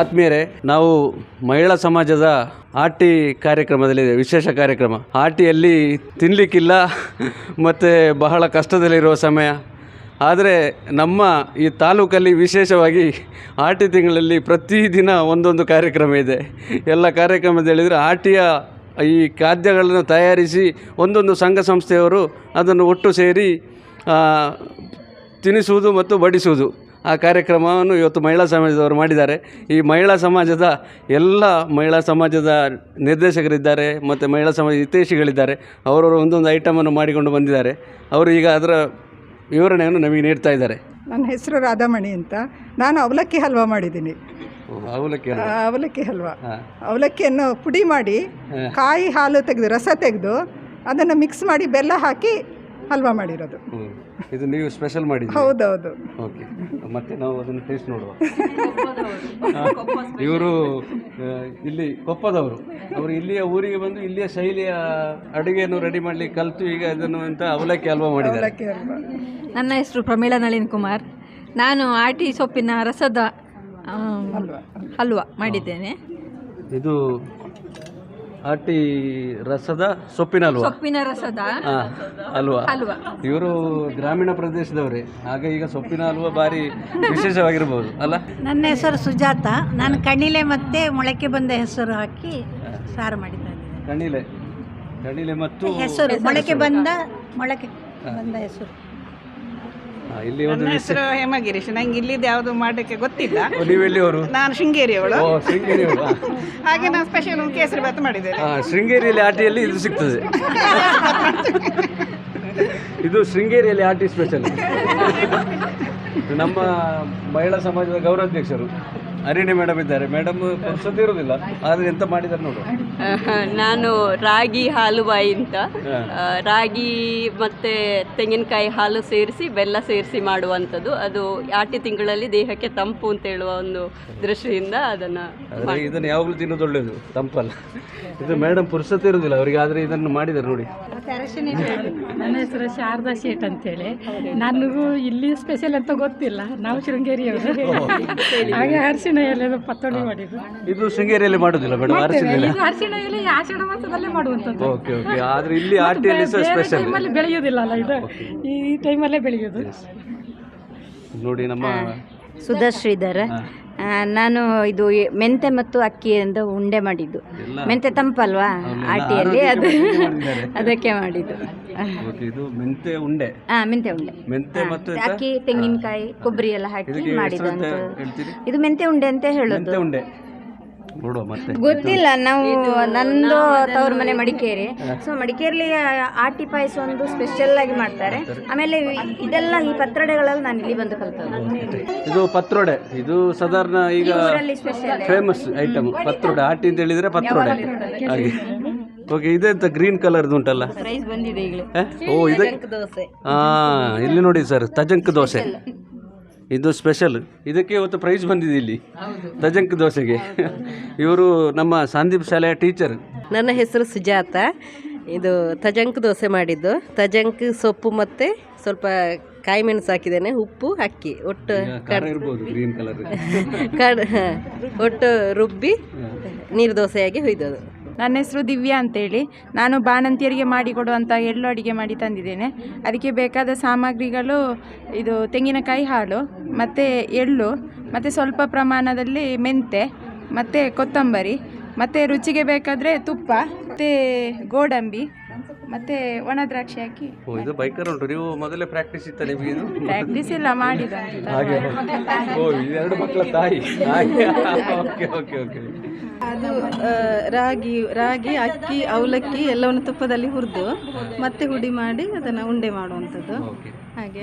ಆತ್ಮೀಯರೇ, ನಾವು ಮಹಿಳಾ ಸಮಾಜದ ಆಟಿ ಕಾರ್ಯಕ್ರಮದಲ್ಲಿ, ವಿಶೇಷ ಕಾರ್ಯಕ್ರಮ. ಆಟಿಯಲ್ಲಿ ತಿನ್ನಲಿಕ್ಕಿಲ್ಲ ಮತ್ತು ಬಹಳ ಕಷ್ಟದಲ್ಲಿರುವ ಸಮಯ. ಆದರೆ ನಮ್ಮ ಈ ತಾಲೂಕಲ್ಲಿ ವಿಶೇಷವಾಗಿ ಆಟಿ ತಿಂಗಳಲ್ಲಿ ಪ್ರತಿದಿನ ಒಂದೊಂದು ಕಾರ್ಯಕ್ರಮ ಇದೆ. ಎಲ್ಲ ಕಾರ್ಯಕ್ರಮದ ಹೇಳಿದರೆ ಆಟಿಯ ಈ ಖಾದ್ಯಗಳನ್ನು ತಯಾರಿಸಿ ಒಂದೊಂದು ಸಂಘ ಸಂಸ್ಥೆಯವರು ಅದನ್ನು ಒಟ್ಟು ಸೇರಿ ತಿನ್ನಿಸುವುದು ಮತ್ತು ಬಡಿಸುವುದು. ಆ ಕಾರ್ಯಕ್ರಮವನ್ನು ಇವತ್ತು ಮಹಿಳಾ ಸಮಾಜದವರು ಮಾಡಿದ್ದಾರೆ. ಈ ಮಹಿಳಾ ಸಮಾಜದ ಎಲ್ಲ ಮಹಿಳಾ ಸಮಾಜದ ನಿರ್ದೇಶಕರಿದ್ದಾರೆ ಮತ್ತು ಮಹಿಳಾ ಸಮಾಜ ಹಿತೈಷಿಗಳಿದ್ದಾರೆ. ಅವರವರು ಒಂದೊಂದು ಐಟಮನ್ನು ಮಾಡಿಕೊಂಡು ಬಂದಿದ್ದಾರೆ. ಅವರು ಈಗ ಅದರ ವಿವರಣೆಯನ್ನು ನಮಗೆ ನೀಡ್ತಾ ಇದ್ದಾರೆ. ನನ್ನ ಹೆಸರು ರಾಧಾಮಣಿ ಅಂತ. ನಾನು ಅವಲಕ್ಕಿ ಹಲ್ವಾ ಮಾಡಿದ್ದೀನಿ. ಅವಲಕ್ಕಿ ಅವಲಕ್ಕಿ ಹಲ್ವಾ. ಅವಲಕ್ಕಿಯನ್ನು ಪುಡಿ ಮಾಡಿ ಕಾಯಿ ಹಾಲು ತೆಗೆದು ರಸ ತೆಗೆದು ಅದನ್ನು ಮಿಕ್ಸ್ ಮಾಡಿ ಬೆಲ್ಲ ಹಾಕಿ ಹಲ್ವಾ ಮಾಡಿರೋದು. ಹ್ಞೂ ಇದು ನೀವು ಸ್ಪೆಷಲ್ ಮಾಡಿ ಹೌದೌದು. ಓಕೆ ಮತ್ತೆ ನಾವು ಅದನ್ನು ಟೇಸ್ಟ್ ನೋಡುವ. ಇವರು ಇಲ್ಲಿ ಕೊಪ್ಪದವರು. ಅವರು ಇಲ್ಲಿಯ ಊರಿಗೆ ಬಂದು ಇಲ್ಲಿಯ ಶೈಲಿಯ ಅಡುಗೆಯನ್ನು ರೆಡಿ ಮಾಡಲಿಕ್ಕೆ ಕಲಿತು ಈಗ ಅದನ್ನು ಅಂತ ಅವಲಕ್ಕಿ ಹಲ್ವಾ ಮಾಡಿದ್ದಾರೆ. ನನ್ನ ಹೆಸರು ಪ್ರಮೀಳಾ ನಳಿನ್ ಕುಮಾರ್. ನಾನು ಆಟಿ ಸೊಪ್ಪಿನ ರಸದ ಹಲ್ವಾ ಮಾಡಿದ್ದೇನೆ. ಇದು ಆಟಿ ರಸದ ಸೊಪ್ಪಿನ ಹಲ್ವಾ ಸೊಪ್ಪಿನ ರಸದ? ಹಾಂ ಹಲ್ವಾ. ಇವರು ಗ್ರಾಮೀಣ ಪ್ರದೇಶದವರೇ. ಆಗ ಈಗ ಸೊಪ್ಪಿನ ಹಲ್ವಾ ಬಾರಿ ವಿಶೇಷವಾಗಿರ್ಬೋದು ಅಲ್ಲ? ನನ್ನ ಹೆಸರು ಸುಜಾತ. ನಾನು ಕಣಿಲೆ ಮತ್ತೆ ಮೊಳಕೆ ಬಂದ ಹೆಸರು ಹಾಕಿ ಸಾರು ಮಾಡಿದ್ದಾರೆ ಕಣಿಲೆ. ಕಣಿಲೆ ಮತ್ತು ಹೆಸರು ಮೊಳಕೆ ಬಂದ ಮೊಳಕೆ ಬಂದ ಹೆಸರು. ಇಲ್ಲಿ ಒಂದು ನನ್ನ ಹೆಸರು ಹೇಮಗಿರೀಶ್. ನಂಗೆ ಇಲ್ಲಿದ್ದು ಯಾವುದು ಮಾಡಲಿಕ್ಕೆ ಗೊತ್ತಿಲ್ಲ. ನೀವು ನೀವೆಲ್ಲಿ ಅವರು ನಾನು ಶೃಂಗೇರಿಯವಳು ಓ ಶೃಂಗೇರಿ ಅವರು ಹಾಗೆ ನಾನು ಸ್ಪೆಷಲ್ ಕೇಸರಿ ಭಾತ್ ಮಾಡಿದ್ದೇನೆ. ಆ, ಶೃಂಗೇರಿಯಲ್ಲಿ ಆಟಿಯಲ್ಲಿ ಇದು ಸಿಗ್ತದೆ. ಇದು ಶೃಂಗೇರಿಯಲ್ಲಿ ಆಟಿ ಸ್ಪೆಷಲ್ ನಮ್ಮ ಮಹಿಳಾ ಸಮಾಜದ ಗೌರವಾಧ್ಯಕ್ಷರು. ಅರಿಣಿ ಮೇಡಮ್ ಇದ್ದಾರೆ. ಮೇಡಮ್ ಪುರ್ಸತಿ ಇರೋದಿಲ್ಲ ಆದ್ರೆ ಎಂತ ಮಾಡಿದ್ದಾರೆ ನೋಡು. ನಾನು ರಾಗಿ ಹಾಲುವಾಯಿ ಅಂತ. ಆ, ರಾಗಿ ಮತ್ತೆ ತೆಂಗಿನಕಾಯಿ ಹಾಲು ಸೇರಿಸಿ ಬೆಲ್ಲ ಸೇರಿಸಿ ಮಾಡುವಂಥದ್ದು. ಅದು ಆಟಿ ತಿಂಗಳಲ್ಲಿ ದೇಹಕ್ಕೆ ತಂಪು ಅಂತ ಹೇಳುವ ಒಂದು ದೃಷ್ಟಿಯಿಂದ ಅದನ್ನ ಆದರೆ ಇದನ್ನು ಯಾವಾಗಲೂ ತಿನ್ನೋದು ಒಳ್ಳೆಯದು ತಂಪಲ್ಲ. ಇದು ಮೇಡಮ್ ಪುರ್ಸತಿ ಇರೋದಿಲ್ಲ ಅವರಿಗೆ ಆದ್ರೆ ಇದನ್ನು ಮಾಡಿದ್ದಾರೆ ನೋಡಿ. ನನ್ನ ಹೆಸರು ಶಾರದಾ ಶೇಟ್ ಅಂತೇಳಿ. ನನಗೂ ಇಲ್ಲಿ ಸ್ಪೆಷಲ್ ಅಂತ ಗೊತ್ತಿಲ್ಲ ನಾವು ಶೃಂಗೇರಿಯವರು. ಹಾಗೆ ಅರಿಶಿಣ ಎಲೆ ಪತ್ತೋಡಿ ಮಾಡಿದ್ದು. ಇದು ಶೃಂಗೇರಿಯಲ್ಲಿ ಮಾಡೋದಿಲ್ಲ ಮೇಡಮ್ ಅರಸಿಲ್ಲ ಇದು ಅರಿಶಿಣ ಎಲೆ ಈ ಆಷಾಢ ಮಾಸದಲ್ಲೇ ಮಾಡುವಂಥದ್ದು. Okay okay. ಆದ್ರೆ ಇಲ್ಲಿ ಆಟಿಯಲ್ಲಿ ಸಹ ಸ್ಪೆಷಲ್ ಟೈಮಲ್ಲಿ ಬೆಳೆಯೋದಿಲ್ಲ ಅಲ್ಲ ಇದು? ಈ ಟೈಮಲ್ಲೇ ಬೆಳೆಯೋದು ನೋಡಿ ನಮ್ಮ ಸುಧಾ ಶ್ರೀಧರ್. ನಾನು ಇದು ಮೆಂತೆ ಮತ್ತು ಅಕ್ಕಿಯಿಂದ ಉಂಡೆ ಮಾಡಿದ್ದು. ಮೆಂತೆ ತಂಪಲ್ವಾ? ಆಟಿಯಲ್ಲಿ ಅದು ಅದಕ್ಕೆ ಮಾಡಿದ್ದು. ಇದು ಮೆಂತೆ ಉಂಡೆ. ಹಾ ಮೆಂತೆ ಉಂಡೆ. ಮೆಂತೆ ಮತ್ತು ಅಕ್ಕಿ ತೆಂಗಿನಕಾಯಿ ಕೊಬ್ಬರಿ ಎಲ್ಲ ಹಾಕಿ ಮಾಡಿದ್ದು ಇದು ಮೆಂತೆ ಉಂಡೆ ಅಂತ ಹೇಳೋದು. ನೋಡುವ ಮತ್ತೆ. ಗೊತ್ತಿಲ್ಲ ನಾವು ನಂದು ತವ್ರ ಮನೆ ಮಡಿಕೇರಿ. ಸೊ ಮಡಿಕೇರಿಲಿ ಆಟಿ ಪಾಯಸ ಒಂದು ಸ್ಪೆಷಲ್ ಆಗಿ ಮಾಡ್ತಾರೆ. ಆಮೇಲೆ ಇದೆಲ್ಲ ಈ ಪತ್ರೊಡೆಗಳಲ್ಲಿ ನಾನು ಇಲ್ಲಿ ಬಂದು ಕಲ್ತದ್ದು. ಇದು ಪತ್ರೊಡೆ. ಇದು ಸಾಧಾರಣ ಈಗ ಫೇಮಸ್ ಐಟಮ್ ಪತ್ರೊಡೆ. ಆಟಿ ಅಂತ ಹೇಳಿದ್ರೆ ಪತ್ರೊಡೆ. ಹಾಗೆ. ಓಕೆ ಇದೆಂತ ಗ್ರೀನ್ ಕಲರ್ದು ಉಂಟಲ್ಲ? ಪ್ರೈಸ್ ಬಂದಿದೆ ಈಗಲೇ. ಓ ಇದೆ. ಹಾ ಇಲ್ಲಿ ನೋಡಿ ಸರ್ ತಜಂಕ್ ದೋಸೆ. ಇದು ಸ್ಪೆಷಲ್ ಇದಕ್ಕೆ ಇವತ್ತು ಪ್ರೈಸ್ ಬಂದಿದೆ ಇಲ್ಲಿ. ತಜಂಕ್ ದೋಸೆಗೆ. ಇವರು ನಮ್ಮ ಸಂದೀಪ್ ಶಾಲೆಯ ಟೀಚರ್ ನನ್ನ ಹೆಸರು ಸುಜಾತ. ಇದು ತಜಂಕ್ ದೋಸೆ ಮಾಡಿದ್ದು. ತಜಂಕ್ ಸೊಪ್ಪು ಮತ್ತು ಸ್ವಲ್ಪ ಕಾಯಿ ಮೆಣಸು ಹಾಕಿದ್ದೇನೆ. ಉಪ್ಪು ಅಕ್ಕಿ. ಒಟ್ಟು ಒಟ್ಟು ರುಬ್ಬಿ ನೀರು ದೋಸೆಯಾಗಿ ಹೊಯ್ದದು ನನ್ನ ಹೆಸರು ದಿವ್ಯಾ ಅಂತೇಳಿ. ನಾನು ಬಾಣಂತಿಯರಿಗೆ ಮಾಡಿಕೊಡುವಂಥ ಎಳ್ಳು ಅಡುಗೆ ಮಾಡಿ ತಂದಿದ್ದೇನೆ. ಅದಕ್ಕೆ ಬೇಕಾದ ಸಾಮಗ್ರಿಗಳು ಇದು ತೆಂಗಿನಕಾಯಿ ಹಾಲು, ಮತ್ತು ಎಳ್ಳು, ಮತ್ತು ಸ್ವಲ್ಪ ಪ್ರಮಾಣದಲ್ಲಿ ಮೆಂತೆ ಮತ್ತು ಕೊತ್ತಂಬರಿ, ಮತ್ತು ರುಚಿಗೆ ಬೇಕಾದರೆ ತುಪ್ಪ, ಮತ್ತು ಗೋಡಂಬಿ ಮತ್ತು ಒಣ ದ್ರಾಕ್ಷಿ ಹಾಕಿ ಓ ಇದು ಬೈಕರ್ ಉಂಟು. ನೀವು ಮೊದಲೇ ಪ್ರಾಕ್ಟೀಸ್ ಇತ್ತ ನಿಮಗೆ ಇದು? ಪ್ರಾಕ್ಟೀಸ್ ಇಲ್ಲ ಮಾಡಿದ ಹಾಗೆ. ಓ ಎರಡು ಮಕ್ಕಳ ತಾಯಿ. ಹಾಗೆ. ಓಕೆ ಓಕೆ ಓಕೆ ಅದು ರಾಗಿ ರಾಗಿ ಅಕ್ಕಿ ಅವಲಕ್ಕಿ ಎಲ್ಲವನ್ನು ತುಪ್ಪದಲ್ಲಿ ಹುರಿದು ಮತ್ತೆ ಹುಡಿ ಮಾಡಿ ಅದನ್ನು ಉಂಡೆ ಮಾಡುವಂಥದ್ದು. ಓಕೆ ಹಾಗೆ.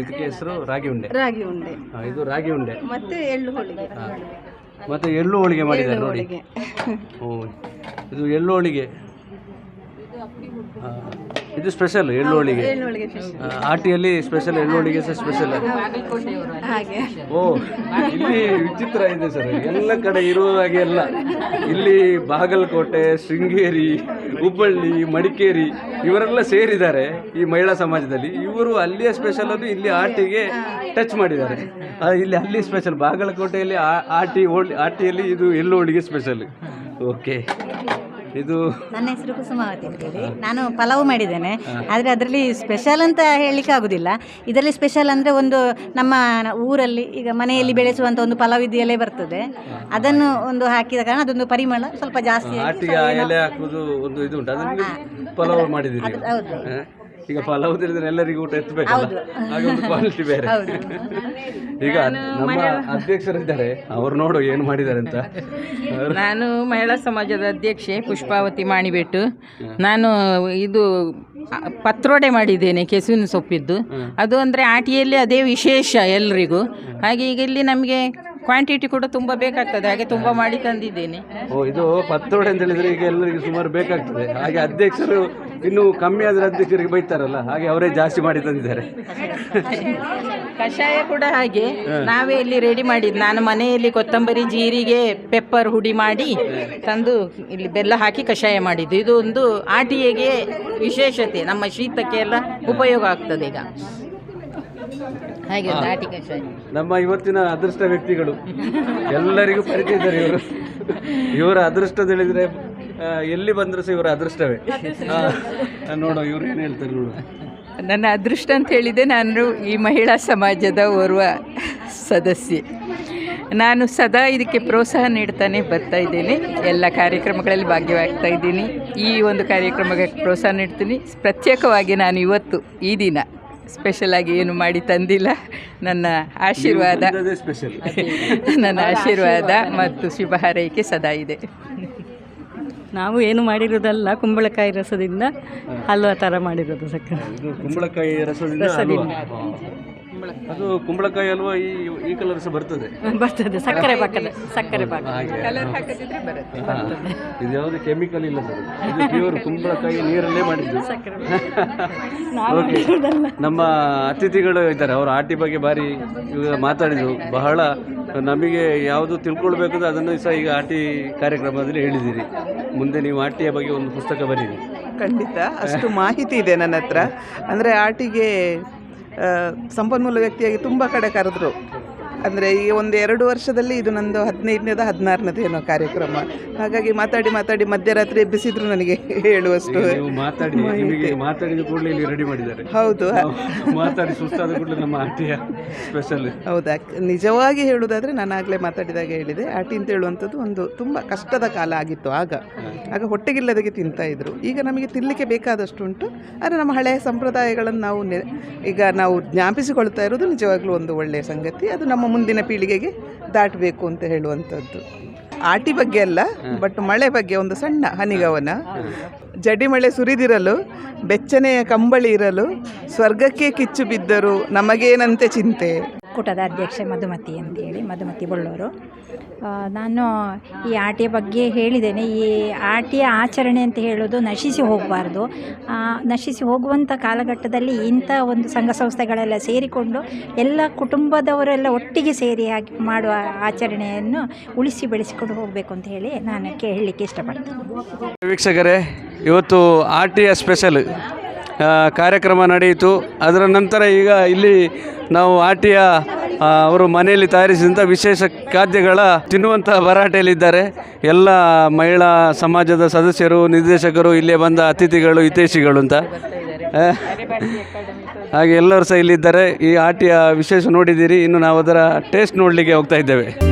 ಇದಕ್ಕೆ ಹೆಸರು ರಾಗಿ ಉಂಡೆ. ರಾಗಿ ಉಂಡೆ. ಇದು ರಾಗಿ ಉಂಡೆ. ಮತ್ತೆ ಎಳ್ಳು ಹೋಳಿಗೆ. ಮತ್ತೆ ಎಳ್ಳು ಹೋಳಿಗೆ ಮಾಡಿದ್ದಾರೆ ನೋಡಿ. ಹೋಳಿಗೆ. ಇದು ಎಳ್ಳು ಹೋಳಿಗೆ. ಇದು ಸ್ಪೆಷಲ್ ಎಳ್ಳುಳ್ಳಿಗೆ ಆಟಿಯಲ್ಲಿ ಸ್ಪೆಷಲ್ ಎಳ್ಳುಳ್ಳಿಗೆ ಸಹ ಸ್ಪೆಷಲ್ ಹಾಗೆ. ಓ ಇಲ್ಲಿ ವಿಚಿತ್ರ ಇದೆ ಸರ್ ಎಲ್ಲ ಕಡೆ ಇರುವ ಹಾಗೆ ಎಲ್ಲ ಇಲ್ಲಿ ಬಾಗಲಕೋಟೆ ಶೃಂಗೇರಿ ಹುಬ್ಬಳ್ಳಿ ಮಡಿಕೇರಿ ಇವರೆಲ್ಲ ಸೇರಿದ್ದಾರೆ ಈ ಮಹಿಳಾ ಸಮಾಜದಲ್ಲಿ. ಇವರು ಅಲ್ಲಿಯ ಸ್ಪೆಷಲ್ ಅದು ಇಲ್ಲಿ ಆಟಿಗೆ ಟಚ್ ಮಾಡಿದ್ದಾರೆ. ಇಲ್ಲಿ ಅಲ್ಲಿ ಸ್ಪೆಷಲ್ ಬಾಗಲಕೋಟೆಯಲ್ಲಿ ಆಟಿ ಓಲ್ ಆಟಿಯಲ್ಲಿ ಇದು ಎಳ್ಳುಳ್ಳಿಗೆ ಸ್ಪೆಷಲ್ ಓಕೆ ಇದು ನನ್ನ ಹೆಸರು ಕುಸುಮಾವತಿ ಅಂತೇಳಿ ನಾನು ಪಲಾವ್ ಮಾಡಿದ್ದೇನೆ. ಆದರೆ ಅದರಲ್ಲಿ ಸ್ಪೆಷಲ್ ಅಂತ ಹೇಳಲಿಕ್ಕೆ ಆಗುದಿಲ್ಲ. ಇದರಲ್ಲಿ ಸ್ಪೆಷಲ್ ಅಂದರೆ ಒಂದು ನಮ್ಮ ಊರಲ್ಲಿ ಈಗ ಮನೆಯಲ್ಲಿ ಬೆಳೆಸುವಂಥ ಒಂದು ಪಲಾವ್ ಎಲೆ ಬರ್ತದೆ. ಅದನ್ನು ಒಂದು ಹಾಕಿದ ಕಾರಣ ಅದೊಂದು ಪರಿಮಳ ಸ್ವಲ್ಪ ಜಾಸ್ತಿ ಆಗಿ ಆಟಿಗೆ ಆ ಎಲೆ ಹಾಕುವುದು ಒಂದು ಇದು ಉಂಟು. ಅದನ್ನು ಪಲಾವ್ ಮಾಡಿದ್ದೀರಿ. ಹೌದು. ಈಗ ಪಲಾವ್ ತಿಳಿದ್ರೆ ಎಲ್ಲರಿಗೂ ಊಟ ಎತ್ತಬೇಕು ಹಾಗೆ ಒಂದು ಕ್ವಾಲಿಟಿ ಬೇರೆ. ಈಗ ನಮ್ಮ ಅಧ್ಯಕ್ಷರಿದ್ದಾರೆ. ಅವ್ರು ನೋಡು ಏನು ಮಾಡಿದ್ದಾರೆ ಅಂತ. ನಾನು ಮಹಿಳಾ ಸಮಾಜದ ಅಧ್ಯಕ್ಷೆ ಪುಷ್ಪಾವತಿ ಮಾಣಿಬೆಟ್ಟು. ನಾನು ಇದು ಪತ್ರೋಡೆ ಪತ್ರೊಡೆ ಮಾಡಿದ್ದೇನೆ ಕೆಸುವಿನ ಸೊಪ್ಪಿದ್ದು. ಅದು ಅಂದರೆ ಆಟಿಯಲ್ಲಿ ಅದೇ ವಿಶೇಷ ಎಲ್ರಿಗೂ. ಹಾಗೆ ಈಗ ಇಲ್ಲಿ ನಮಗೆ ಕ್ವಾಂಟಿಟಿ ಕೂಡ ತುಂಬ ಬೇಕಾಗ್ತದೆ. ಹಾಗೆ ತುಂಬ ಮಾಡಿ ತಂದಿದ್ದೇನೆ. ಓ ಇದು ಪತ್ರೊಡೆ ಅಂತ ಹೇಳಿದ್ರೆ ಈಗ ಎಲ್ಲರಿಗೂ ಸುಮಾರು ಬೇಕಾಗ್ತದೆ. ಹಾಗೆ ಅಧ್ಯಕ್ಷರು ಇನ್ನು ಕಮ್ಮಿ ಆದ್ರೆ ಅಧ್ಯಕ್ಷರಿಗೆ ಬೈತಾರಲ್ಲ ಹಾಗೆ ಅವರೇ ಜಾಸ್ತಿ ಮಾಡಿ ತಂದಿದ್ದಾರೆ. ಕಷಾಯ ಕೂಡ ಹಾಗೆ. ನಾವೇ ಇಲ್ಲಿ ರೆಡಿ ಮಾಡಿದ್ದು ನಾನು ಮನೆಯಲ್ಲಿ ಕೊತ್ತಂಬರಿ ಜೀರಿಗೆ ಪೆಪ್ಪರ್ ಹುಡಿ ಮಾಡಿ ತಂದು ಇಲ್ಲಿ ಬೆಲ್ಲ ಹಾಕಿ ಕಷಾಯ ಮಾಡಿದ್ದು. ಇದು ಒಂದು ಆಟಿಗೆಗೆ ವಿಶೇಷತೆ. ನಮ್ಮ ಶೀತಕ್ಕೆ ಎಲ್ಲ ಉಪಯೋಗ ಆಗ್ತದೆ ಈಗ. ಹಾಗೆ ಒಂದು ನಮ್ಮ ಇವತ್ತಿನ ಅದೃಷ್ಟ ವ್ಯಕ್ತಿಗಳು. ಎಲ್ಲರಿಗೂ ಪರಿಚಯ ಇದ್ದಾರೆ ಇವರು. ಇವರ ಅದೃಷ್ಟ ತಿಳಿದ್ರೆ ಆ, ಎಲ್ಲಿ ಬಂದರೂ ಸಹ ಇವರ ಅದೃಷ್ಟವೇ. ನೋಡು ಇವ್ರು ಏನು ಹೇಳ್ತಾರೆ ನೋಡು. ನನ್ನ ಅದೃಷ್ಟ ಅಂತ ಹೇಳಿದೆ ನಾನು ಈ ಮಹಿಳಾ ಸಮಾಜದ ಓರ್ವ ಸದಸ್ಯೆ. ನಾನು ಸದಾ ಇದಕ್ಕೆ ಪ್ರೋತ್ಸಾಹ ನೀಡ್ತಾನೆ ಬರ್ತಾ ಇದ್ದೇನೆ. ಎಲ್ಲ ಕಾರ್ಯಕ್ರಮಗಳಲ್ಲಿ ಭಾಗ್ಯವಾಗ್ತಾ ಇದ್ದೀನಿ. ಈ ಒಂದು ಕಾರ್ಯಕ್ರಮಕ್ಕೆ ಪ್ರೋತ್ಸಾಹ ನೀಡ್ತೀನಿ. ಪ್ರತ್ಯೇಕವಾಗಿ ನಾನು ಇವತ್ತು ಈ ದಿನ ಸ್ಪೆಷಲ್ ಆಗಿ ಏನು ಮಾಡಿ ತಂದಿಲ್ಲ. ನನ್ನ ಆಶೀರ್ವಾದ. ಸ್ಪೆಷಲ್ ನನ್ನ ಆಶೀರ್ವಾದ ಮತ್ತು ಶುಭ ಹಾರೈಕೆ ಸದಾ ಇದೆ. ನಾವು ಏನು ಮಾಡಿರೋದಲ್ಲ ಕುಂಬಳಕಾಯಿ ರಸದಿಂದ ಹಲ್ವಾ ಥರ ಮಾಡಿರೋದು ಸಕ್ಕರೆ. ಕುಂಬಳಕಾಯಿ ರಸದಿಂದ ಹಲ್ವಾ. ಅದು ಕುಂಬಳಕಾಯಿ ಅಲ್ವಾ ಈ ಈ ಕಲರ್ ಸಹ ಬರ್ತದೆ. ಬರ್ತದೆ ಸಕ್ಕರೆ ಪಾಕದ ಸಕ್ಕರೆ ಪಾಕ. ಹಾ. ಇದು ಯಾವುದು ಕೆಮಿಕಲ್ ಇಲ್ಲ ಸರ್. ಇದು ಪ್ಯೂರ್ ಕುಂಬಳಕಾಯಿ ನೀರಲ್ಲೇ ಮಾಡಿದ್ದು. ಓಕೆ ನಮ್ಮ ಅತಿಥಿಗಳು ಇದ್ದಾರೆ. ಅವರು ಆಟಿ ಬಗ್ಗೆ ಬಾರಿ ಇವಾಗ ಮಾತಾಡಿದರು. ಬಹಳ ನಮಗೆ ಯಾವುದು ತಿಳ್ಕೊಳ್ಬೇಕು ಅದನ್ನು ಸಹ ಈಗ ಆಟಿ ಕಾರ್ಯಕ್ರಮದಲ್ಲಿ ಹೇಳಿದ್ದೀರಿ. ಮುಂದೆ ನೀವು ಆಟಿಯ ಬಗ್ಗೆ ಒಂದು ಪುಸ್ತಕ ಬರೀರಿ. ಖಂಡಿತ. ಅಷ್ಟು ಮಾಹಿತಿ ಇದೆ ನನ್ನ ಹತ್ರ. ಅಂದರೆ ಆಟಿಗೆ ಸಂಪನ್ಮೂಲ ವ್ಯಕ್ತಿಯಾಗಿ ತುಂಬ ಕಡೆ ಕರೆದ್ರು. ಅಂದರೆ ಈ ಒಂದು ಎರಡು ವರ್ಷದಲ್ಲಿ ಇದು ನಂದು ಹದಿನೈದನೇದ ಹದಿನಾರನೇದು ಏನೋ ಕಾರ್ಯಕ್ರಮ. ಹಾಗಾಗಿ ಮಾತಾಡಿ ಮಾತಾಡಿ ಮಧ್ಯರಾತ್ರಿ ಎಬ್ಬಿಸಿದ್ರು ನನಗೆ ಹೇಳುವಷ್ಟು ನೀವು ಮಾತಾಡಿ ನಿಮಗೆ ಮಾತಾಡಿದ ಕೂಡಲೇ ಇಲ್ಲಿ ರೆಡಿ ಮಾಡಿದ್ದಾರೆ. ಹೌದು. ಮಾತಾಡಿ ಸುಸ್ತಾದ ಕೂಡಲೇ ನಮ್ಮ ಆಟಿಯ ಸ್ಪೆಷಲ್ ಹೌದಾ? ನಿಜವಾಗಿ ಹೇಳುವುದಾದರೆ ನಾನು ಆಗಲೇ ಮಾತಾಡಿದಾಗ ಹೇಳಿದೆ ಆಟಿ ಅಂತ ಹೇಳುವಂಥದ್ದು ಒಂದು ತುಂಬ ಕಷ್ಟದ ಕಾಲ ಆಗಿತ್ತು ಆಗ. ಆಗ ಹೊಟ್ಟೆಗಿಲ್ಲದಕ್ಕೆ ತಿಂತಾ ಇದ್ರು. ಈಗ ನಮಗೆ ತಿನ್ನಲಿಕ್ಕೆ ಬೇಕಾದಷ್ಟು ಉಂಟು. ಆದರೆ ನಮ್ಮ ಹಳೆಯ ಸಂಪ್ರದಾಯಗಳನ್ನು ನಾವು ಈಗ ನಾವು ಜ್ಞಾಪಿಸಿಕೊಳ್ತಾ ಇರೋದು ನಿಜವಾಗ್ಲೂ ಒಂದು ಒಳ್ಳೆಯ ಸಂಗತಿ. ಅದು ನಮ್ಮ ಮುಂದಿನ ಪೀಳಿಗೆಗೆ ದಾಟಬೇಕು ಅಂತ ಹೇಳುವಂಥದ್ದು. ಆಟಿ ಬಗ್ಗೆ ಅಲ್ಲ ಬಟ್ ಮಳೆ ಬಗ್ಗೆ ಒಂದು ಸಣ್ಣ ಹನಿಗವನ. ಜಡಿ ಮಳೆ ಸುರಿದಿರಲು ಬೆಚ್ಚನೆಯ ಕಂಬಳಿ ಇರಲು ಸ್ವರ್ಗಕ್ಕೆ ಕಿಚ್ಚು ಬಿದ್ದರು ನಮಗೇನಂತೆ ಚಿಂತೆ? ಕೂಟದ ಅಧ್ಯಕ್ಷೆ ಮಧುಮತಿ ಅಂತೇಳಿ, ಮಧುಮತಿ ಬಳ್ಳೂರು ನಾನು ಈ ಆಟಿಯ ಬಗ್ಗೆ ಹೇಳಿದ್ದೇನೆ. ಈ ಆಟಿಯ ಆಚರಣೆ ಅಂತ ಹೇಳೋದು ನಶಿಸಿ ಹೋಗಬಾರ್ದು. ನಶಿಸಿ ಹೋಗುವಂಥ ಕಾಲಘಟ್ಟದಲ್ಲಿ ಇಂಥ ಒಂದು ಸಂಘ ಸಂಸ್ಥೆಗಳೆಲ್ಲ ಸೇರಿಕೊಂಡು ಎಲ್ಲ ಕುಟುಂಬದವರೆಲ್ಲ ಒಟ್ಟಿಗೆ ಸೇರಿ ಹಾಕಿ ಮಾಡುವ ಆಚರಣೆಯನ್ನು ಉಳಿಸಿ ಬೆಳೆಸಿಕೊಂಡು ಹೋಗಬೇಕು ಅಂತ ಹೇಳಿ ನಾನು ಕೇಳಲಿಕ್ಕೆ ಇಷ್ಟಪಡ್ತೇನೆ. ವೀಕ್ಷಕರೇ, ಇವತ್ತು ಟಿ ಸ್ಪೆಷಲ್ ಕಾರ್ಯಕ್ರಮ ನಡೆಯಿತು. ಅದರ ನಂತರ ಈಗ ಇಲ್ಲಿ ನಾವು ಆಟಿಯ ಅವರು ಮನೆಯಲ್ಲಿ ತಯಾರಿಸಿದಂಥ ವಿಶೇಷ ಖಾದ್ಯಗಳ ತಿನ್ನುವಂಥ ಭರಾಟೆಯಲ್ಲಿದ್ದಾರೆ. ಎಲ್ಲ ಮಹಿಳಾ ಸಮಾಜದ ಸದಸ್ಯರು, ನಿರ್ದೇಶಕರು, ಇಲ್ಲೇ ಬಂದ ಅತಿಥಿಗಳು, ಹಿತೈಷಿಗಳು ಅಂತ. ಹಾಗೆ ಎಲ್ಲರೂ ಸಹ ಇಲ್ಲಿದ್ದಾರೆ. ಈ ಆಟಿಯ ವಿಶೇಷ ನೋಡಿದ್ದೀರಿ. ಇನ್ನು ನಾವು ಅದರ ಟೇಸ್ಟ್ ನೋಡಲಿಕ್ಕೆ ಹೋಗ್ತಾ ಇದ್ದೇವೆ.